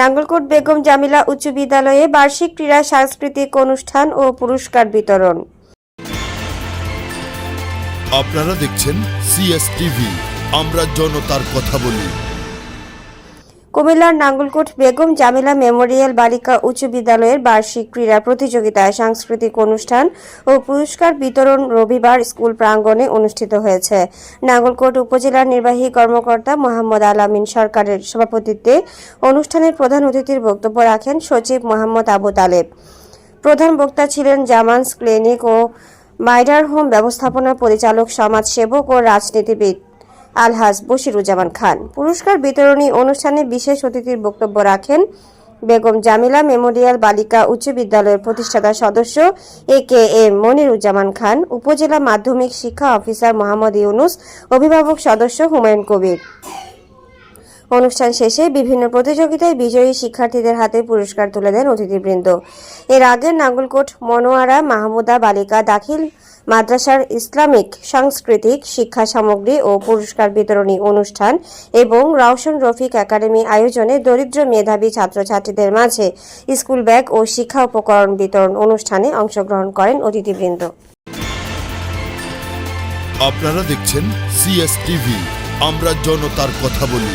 নাঙ্গলকোট বেগম জামিলা উচ্চ বিদ্যালয়ে বার্ষিক ক্রীড়া সাংস্কৃতিক অনুষ্ঠান ও পুরস্কার বিতরণ। আপনারা দেখছেন সিএস আমরা জনতার কথা বলি। কুমিল্লার নাঙ্গলকোট বেগম জামিলা মেমোরিয়াল বালিকা উচ্চ বিদ্যালয়ের বার্ষিক ক্রীড়া প্রতিযোগিতায় সাংস্কৃতিক অনুষ্ঠান ও পুরস্কার বিতরণ রবিবার স্কুল প্রাঙ্গণে অনুষ্ঠিত হয়েছে। নাঙ্গলকোট উপজেলার নির্বাহী কর্মকর্তা মোহাম্মদ আলামিন সরকারের সভাপতিত্বে অনুষ্ঠানের প্রধান অতিথির বক্তব্য রাখেন সচিব মোহাম্মদ আবু তালেব। প্রধান বক্তা ছিলেন জামানস ক্লিনিক ও মাইডার হোম ব্যবস্থাপনা পরিচালক, সমাজসেবক ও রাজনীতিবিদ। আলহাজ বশিরুজ্জামান খান। পুরস্কার বিতরণী অনুষ্ঠানে বিশেষ অতিথির বক্তব্য রাখেন বেগম জামিলা মেমোরিয়াল বালিকা উচ্চ বিদ্যালয়ের প্রতিষ্ঠাতা সদস্য এ কে এম মনিরুজ্জামান খান, উপজেলা মাধ্যমিক শিক্ষা অফিসার মোহাম্মদ ইউনুস, অভিভাবক সদস্য হুমায়ুন কবির। অনুষ্ঠান শেষে বিভিন্ন প্রতিযোগিতায় বিজয়ী শিক্ষার্থীদের হাতে পুরস্কার তুলে দেন অতিথিবৃন্দ। এর আগে নাঙ্গলকোট মনোয়ারা, মাহমুদা বালিকা, দাখিল মাদ্রাসার ইসলামিক, সাংস্কৃতিক শিক্ষা সামগ্রী ও পুরস্কার বিতরণী অনুষ্ঠান এবং রাউশন রফিক একাডেমি আয়োজনে দরিদ্র মেধাবী ছাত্রছাত্রীদের মাঝে স্কুল ব্যাগ ও শিক্ষা উপকরণ বিতরণ অনুষ্ঠানে অংশগ্রহণ করেন অতিথিবৃন্দ। আপনারা দেখছেন সিএস টিভি আমরা জনতার কথা বলি।